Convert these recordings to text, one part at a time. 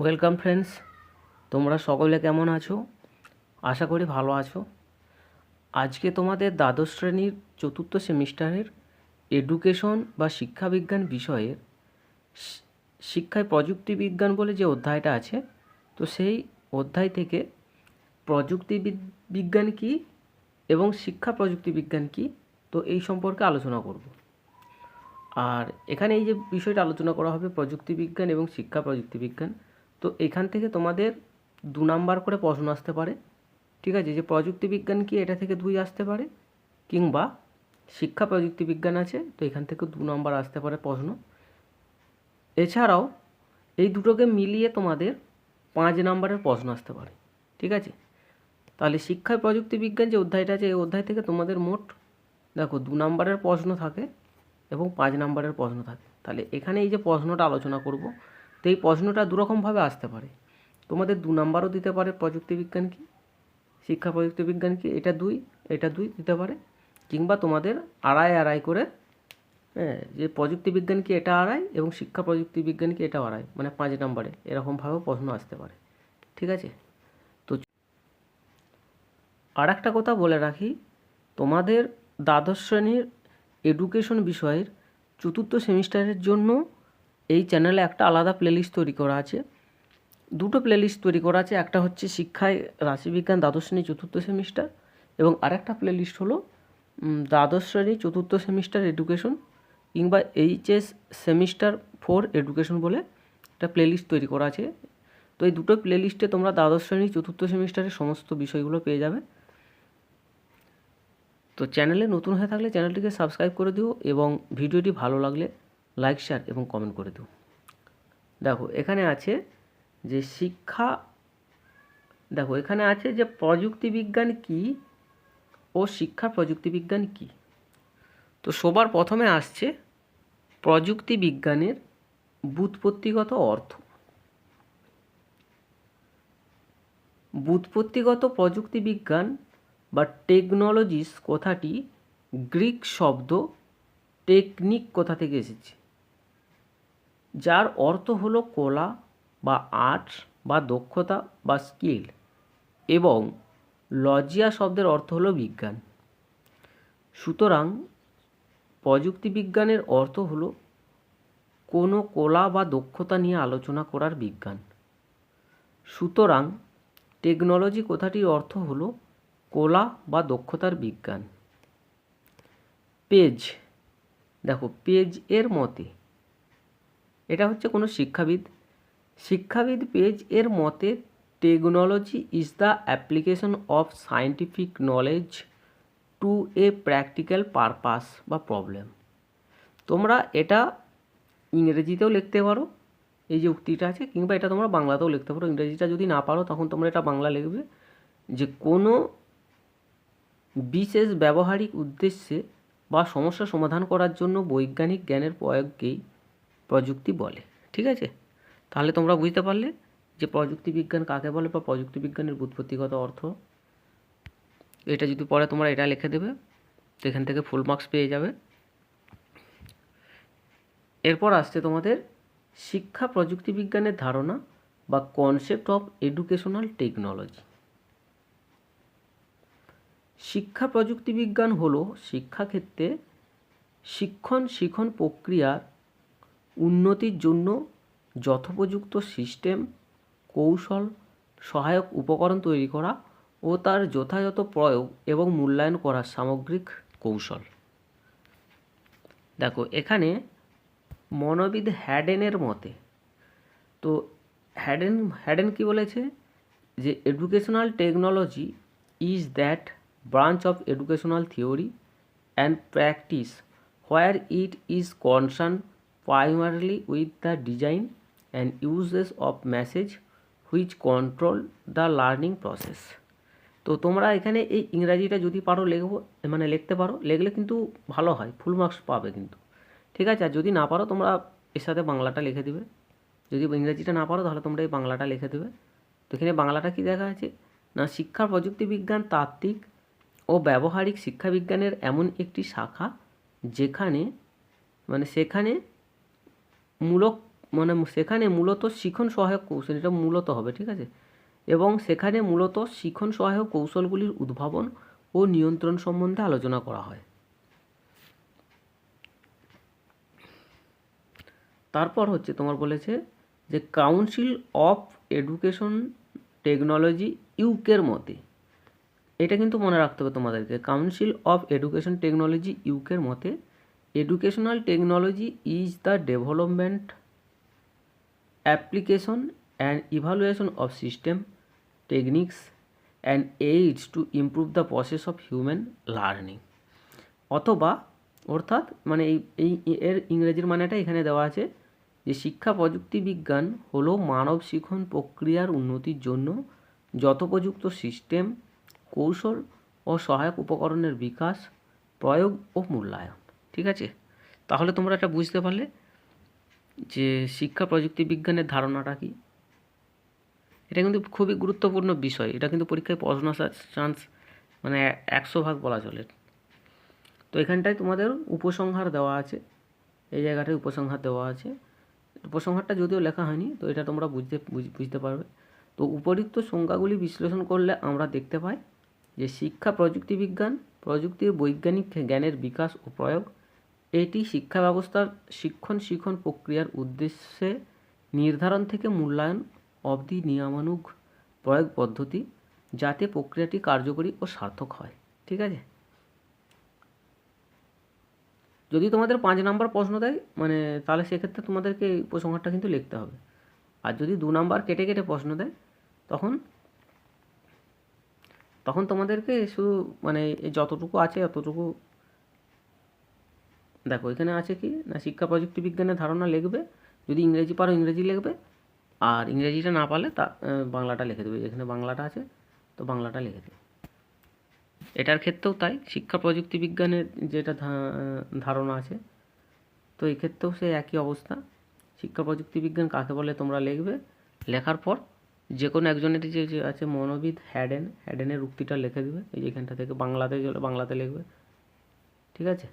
Welcome friends তোমরা সকলে কেমন আছো? আশা করি ভালো আছো। আজকে তোমাদের দ্বাদশ শ্রেণির চতুর্থ সেমিস্টারের এডুকেশন বা শিক্ষাবিজ্ঞান বিষয়ের শিক্ষায় প্রযুক্তি বিজ্ঞান বলে যে অধ্যায়টা আছে, তো সেই অধ্যায় থেকে প্রযুক্তি বিজ্ঞান কী এবং শিক্ষা প্রযুক্তি বিজ্ঞান কী, তো এই সম্পর্কে আলোচনা করব। আর এখানে এই যে বিষয়টা আলোচনা করা হবে প্রযুক্তি বিজ্ঞান এবং শিক্ষা প্রযুক্তি বিজ্ঞান তো এখান থেকে তোমাদের দু নাম্বার করে প্রশ্ন আসতে পারে, ঠিক আছে? যে প্রযুক্তি বিজ্ঞান কি? এটা থেকে দুই আসতে পারে, কিংবা শিক্ষা প্রযুক্তি বিজ্ঞান আছে, তো এখান থেকে দু নাম্বার আসতে পারে প্রশ্ন। এছাড়াও এই দুটোকে মিলিয়ে তোমাদের পাঁচ নাম্বারের প্রশ্ন আসতে পারে, ঠিক আছে? তাহলে শিক্ষায় প্রযুক্তি বিজ্ঞান যে অধ্যায়টা আছে, এই অধ্যায় থেকে তোমাদের মোট, দেখো, দু নাম্বারের প্রশ্ন থাকে এবং পাঁচ নাম্বারের প্রশ্ন থাকে। তাহলে এখানে এই যে প্রশ্নটা আলোচনা করব তো এই প্রশ্নটা দুরকমভাবে আসতে পারে। তোমাদের দু নাম্বারও দিতে পারে প্রযুক্তি বিজ্ঞান কি? শিক্ষা প্রযুক্তি বিজ্ঞান কি? এটা দুই এটা দুই দিতে পারে। কিংবা তোমাদের আড়াই আড়াই করে হ্যাঁ যে প্রযুক্তি বিজ্ঞান কি এটা আড়াই এবং শিক্ষা প্রযুক্তি বিজ্ঞান কি এটা আড়াই মানে পাঁচ নাম্বারে। এরকমভাবেও প্রশ্ন আসতে পারে। ঠিক আছে? তো আর একটা কথা বলে রাখি, তোমাদের দ্বাদশ শ্রেণির এডুকেশন বিষয়ের চতুর্থ সেমিস্টারের জন্য এই চ্যানেলে একটা আলাদা প্লেলিস্ট তৈরি করা আছে। দুটো প্লেলিস্ট তৈরি করা আছে, একটা হচ্ছে শিক্ষায় রাশিবিজ্ঞান দ্বাদশ শ্রেণি চতুর্থ সেমিস্টার এবং আরেকটা প্লেলিস্ট হলো দ্বাদশ শ্রেণি চতুর্থ সেমিস্টার এডুকেশন কিংবা এইচএস সেমিস্টার ফোর এডুকেশন বলে একটা প্লেলিস্ট তৈরি করা আছে। তো এই দুটো প্লেলিস্টে তোমরা দ্বাদশ শ্রেণি চতুর্থ সেমিস্টারের সমস্ত বিষয়গুলো পেয়ে যাবে। তো চ্যানেলে নতুন হয়ে থাকলে চ্যানেলটিকে সাবস্ক্রাইব করে দিও এবং ভিডিওটি ভালো লাগলে লাইক শেয়ার এবং কমেন্ট করে দিও। দেখো, এখানে আছে যে শিক্ষা, দেখো, এখানে আছে যে প্রযুক্তি বিজ্ঞান কী ও শিক্ষা প্রযুক্তি বিজ্ঞান কী। তো সবার প্রথমে আসছে প্রযুক্তি বিজ্ঞানের ব্যুৎপত্তিগত অর্থ। ব্যুৎপত্তিগত প্রযুক্তি বিজ্ঞান বা টেকনোলজিস কথাটি গ্রিক শব্দ টেকনিক কথা থেকে এসেছে? যার অর্থ হলো কলা বা আর্ট বা দক্ষতা বা স্কিল এবং লজিয়া শব্দের অর্থ হলো বিজ্ঞান। সুতরাং প্রযুক্তি বিজ্ঞানের অর্থ হলো কোনো কলা বা দক্ষতা নিয়ে আলোচনা করার বিজ্ঞান। সুতরাং টেকনোলজি কথাটির অর্থ হলো কলা বা দক্ষতার বিজ্ঞান। পেজ, দেখো, পেজ এর মতে এটা হচ্ছে কোনো শিক্ষাবিদ। শিক্ষাবিদ পেজ এর মতে technology is the application of scientific knowledge to a practical purpose বা প্রবলেম তোমরা এটা ইংরেজিতেও লিখতে পারো, এই যে উক্তিটা আছে, কিংবা এটা তোমরা বাংলাতেও লিখতে পারো। ইংরেজিটা যদি না পারো, তখন তোমরা এটা বাংলা লিখবে যে কোনো বিশেষ ব্যবহারিক উদ্দেশ্যে বা সমস্যা সমাধান করার জন্য বৈজ্ঞানিক জ্ঞানের প্রয়োগকেই প্রযুক্তি বলে, ঠিক আছে? তাহলে তোমরা বুঝতে পারলে যে প্রযুক্তি বিজ্ঞান কাকে বলে বা প্রযুক্তি বিজ্ঞানের ব্যুৎপত্তিগত অর্থ? এটা যদি পরে তোমরা এটা লিখে দেবে তো এখান থেকে ফুল মার্কস পেয়ে যাবে। এরপর আসছে তোমাদের শিক্ষা প্রযুক্তি বিজ্ঞানের ধারণা বা কনসেপ্ট অফ এডুকেশনাল টেকনোলজি শিক্ষা প্রযুক্তি বিজ্ঞান হলো শিক্ষাক্ষেত্রে শিক্ষণ শিখন প্রক্রিয়ার উন্নতির জন্য যথোপযুক্ত সিস্টেম, কৌশল, সহায়ক উপকরণ তৈরি করা ও তার যথাযথ প্রয়োগ এবং মূল্যায়ন করার সামগ্রিক কৌশল। দেখো, এখানে মনোবিদ হ্যাডেনের মতে, তো হ্যাডেন হ্যাডেন কি বলেছে? যে educational technology is that branch of educational theory and practice where it is concern primarily with the design and uses of message which control the learning process তো তোমরা এখানে এই ইংরাজিটা যদি পারো লেখবো মানে লিখতে পারো, লিখলে কিন্তু ভালো হয় ফুল মার্কস পাবে কিন্তু। ঠিক আছে? আর যদি না পারো, তোমরা এর সাথে বাংলাটা লিখে দিবে। যদি ইংরাজিটা না পারো, তাহলে তোমরা এই বাংলাটা লিখে দেবে। তো এখানে বাংলাটা কি দেখা আছে? না, শিক্ষা প্রযুক্তি বিজ্ঞান, তাত্ত্বিক ও ব্যবহারিক শিক্ষাবিজ্ঞানের এমন একটি শাখা যেখানে মানে সেখানে মূলক মানে সেখানে মূলত শিখন সহায়ক কৌশল, এটা মূলত হবে, ঠিক আছে? এবং সেখানে মূলত শিখন সহায়ক কৌশলগুলির উদ্ভাবন ও নিয়ন্ত্রণ সম্বন্ধে আলোচনা করা হয়। তারপর হচ্ছে তোমার বলেছে যে কাউন্সিল অফ এডুকেশন টেকনোলজি ইউকের মতে, এটা কিন্তু মনে রাখতে হবে তোমাদেরকে কাউন্সিল অফ এডুকেশন টেকনোলজি ইউকের মতে educational technology is the development application and evaluation of system techniques and aids to improve the process of human learning অথবা, অর্থাৎ মানে এই এর ইংরেজির মানেটা এখানে দেওয়া আছে যে শিক্ষা প্রযুক্তি বিজ্ঞান হলো মানব শিখন প্রক্রিয়ার উন্নতির জন্য যথোপযুক্ত সিস্টেম কৌশল ও সহায়ক উপকরণের বিকাশ, প্রয়োগ ও মূল্যায়ন। ঠিক আছে? তাহলে তোমরা এটা বুঝতে পারলে যে শিক্ষা প্রযুক্তি বিজ্ঞানের ধারণাটা কী। এটা কিন্তু খুবই গুরুত্বপূর্ণ বিষয়। এটা কিন্তু পরীক্ষায় প্রশ্ন আসার চান্স মানে একশো ভাগ বলা চলে। তো এখানটায় তোমাদের উপসংহার দেওয়া আছে। এই জায়গাটায় উপসংহার দেওয়া আছে। উপসংহারটা যদিও লেখা হয়নি, তো এটা তোমরা বুঝতে, বুঝ- বুঝতে পারবে। তো উপরিক্ত সংজ্ঞাগুলি বিশ্লেষণ করলে আমরা দেখতে পাই যে শিক্ষা প্রযুক্তি বিজ্ঞান, প্রযুক্তির বৈজ্ঞানিক জ্ঞানের বিকাশ ও প্রয়োগ এটি শিক্ষা ব্যবস্থার শিক্ষণ শিখন প্রক্রিয়ার উদ্দেশ্যে নির্ধারণ থেকে মূল্যায়ন অবধি নিয়মানুগ প্রয়োগ পদ্ধতি যাতে প্রক্রিয়াটি কার্যকরী ও সার্থক হয়। ঠিক আছে? যদি তোমাদের পাঁচ নাম্বার প্রশ্ন দেয় মানে তাহলে সেক্ষেত্রে তোমাদেরকে এই উপসংহারটা কিন্তু লিখতে হবে। আর যদি দু নাম্বার কেটে কেটে প্রশ্ন দেয়, তখন তখন তোমাদেরকে শুধু মানে যতটুকু আছে অতটুকু দেখো, এখানে আছে কি? না, শিক্ষা প্রযুক্তি বিজ্ঞানের ধারণা লিখবে, যদি ইংরেজি পারো ইংরেজি লিখবে, আর ইংরেজিটা না পারলে তা বাংলাটা লিখে দেবে। যেখানে বাংলাটা আছে, তো বাংলাটা লিখে দেবে এটার ক্ষেত্রেও তাই, শিক্ষা প্রযুক্তি বিজ্ঞানের যেটা ধারণা আছে, তো এই ক্ষেত্রেও সেই একই অবস্থা। শিক্ষা প্রযুক্তি বিজ্ঞান কাকে বলে তোমরা লিখবে? লেখার পর যে কোনো একজনের যে আছে মনোবিদ, হ্যাডেন, হ্যাডেনের উক্তিটা লিখে দেবে। এই যেখানটা থেকে বাংলাতে বাংলাতে লিখবে। ঠিক আছে?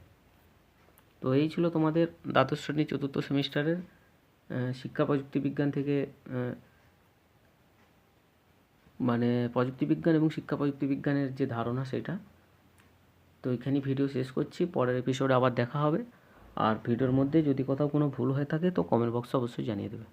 তো এই ছিল তোমাদের দ্বাদশ শ্রেণি, চতুর্থ সেমিস্টারের শিক্ষা প্রযুক্তি বিজ্ঞান থেকে মানে প্রযুক্তি বিজ্ঞান এবং শিক্ষা প্রযুক্তি বিজ্ঞানের যে ধারণা সেটা। তো এখানেই ভিডিও শেষ করছি, পরের এপিসোডে আবার দেখা হবে। আর ভিডিওর মধ্যে যদি কোথাও কোনো ভুল হয়ে থাকে তো কমেন্ট বক্সে অবশ্যই জানিয়ে দেবে।